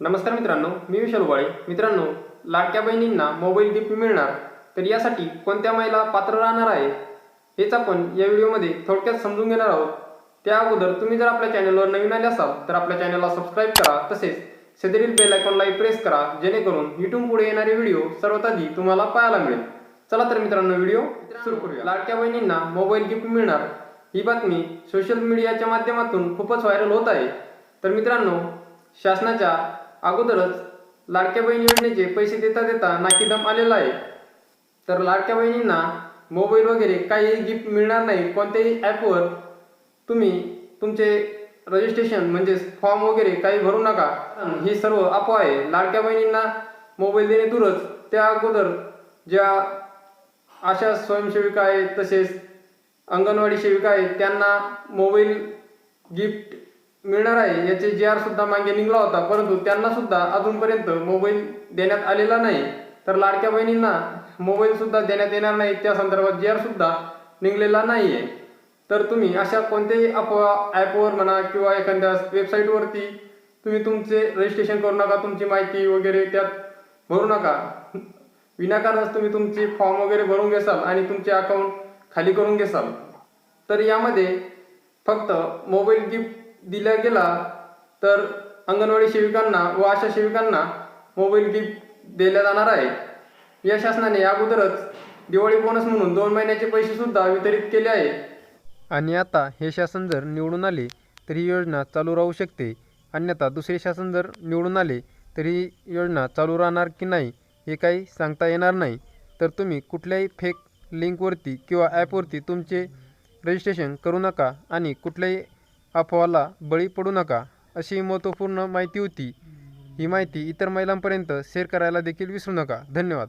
नमस्कार मित्रांनो मी विशाल उबाळे. मित्रांनो लाडक्या बहिणींना मोबाईल गिफ्ट मिळणार तर यासाठी कोणत्या महिला पात्र राहणार आहे? हेच आपण या व्हिडिओमध्ये थोडक्यात समजून घेणार आहोत. त्या अगोदर तुम्ही जर आपल्या चॅनलवर नवीन आले असाल तर आपल्या चॅनलला सबस्क्राईब करा तसेच शेजारील बेल आयकॉनलाही प्रेस करा जेणेकरून इथून पुढे येणारे व्हिडिओ सर्वात आधी तुम्हाला पाहायला मिळेल. चला तर मित्रांनो व्हिडिओ सुरू करूया. लाडक्या बहिणींना मोबाईल गिफ्ट मिळणार ही बातमी सोशल मीडियाच्या माध्यमातून खूपच व्हायरल होत आहे. तर मित्रांनो शासनाच्या अगोदरच लाडक्या बहीण योजनेचे पैसे देता देता नाकीदम आलेला आहे तर लाडक्या बहिणींना मोबाईल वगैरे काही गिफ्ट मिळणार नाही कोणत्याही ॲपवर तुम्ही तुमचे रजिस्ट्रेशन म्हणजेच फॉर्म वगैरे काही भरू नका. ही सर्व अफवा आहे. लाडक्या बहिणींना मोबाईल देणे दूरच त्या अगोदर ज्या आशा स्वयंसेविका आहेत तसेच अंगणवाडी सेविका आहेत त्यांना मोबाईल गिफ्ट मिळणार आहे. याचे जी आर सुद्धा मागे निघला होता. परंतु त्यांना सुद्धा अजूनपर्यंत मोबाईल देण्यात आलेला नाही. तर लाडक्या बहिणींना मोबाईल सुद्धा देण्यात येणार नाही. त्या संदर्भात जी आर सुद्धा निघलेला नाही आहे तर तुम्ही अशा कोणत्याही अफवा ॲपवर म्हणा किंवा एखाद्या वेबसाईटवरती तुम्ही तुमचे रजिस्ट्रेशन करू नका. तुमची माहिती वगैरे त्यात भरू नका. विनाकारणच तुम्ही तुमचे फॉर्म वगैरे भरून घेसाल आणि तुमचे अकाउंट खाली करून घेसाल. तर यामध्ये फक्त मोबाईल गिफ्ट दिला गेला तर अंगणवाडी सेविकांना व आशा सेविकांना मोबाईल गिफ्ट दिल्या जाणार आहे. या शासनाने अगोदरच दिवाळी बोनस म्हणून दोन महिन्याचे पैसे सुद्धा वितरित केले आहे. आणि आता हे शासन जर निवडून आले तर ही योजना चालू राहू शकते. अन्यथा दुसरे शासन जर निवडून आले तर ही योजना चालू राहणार की नाही हे काही सांगता येणार नाही. तर तुम्ही कुठल्याही फेक लिंकवरती किंवा ॲपवरती तुमचे रजिस्ट्रेशन करू नका आणि कुठल्याही अफवाला बळी पडू नका अशी महत्त्वपूर्ण माहिती होती. ही माहिती इतर महिलांपर्यंत शेअर करायला देखील विसरू नका. धन्यवाद.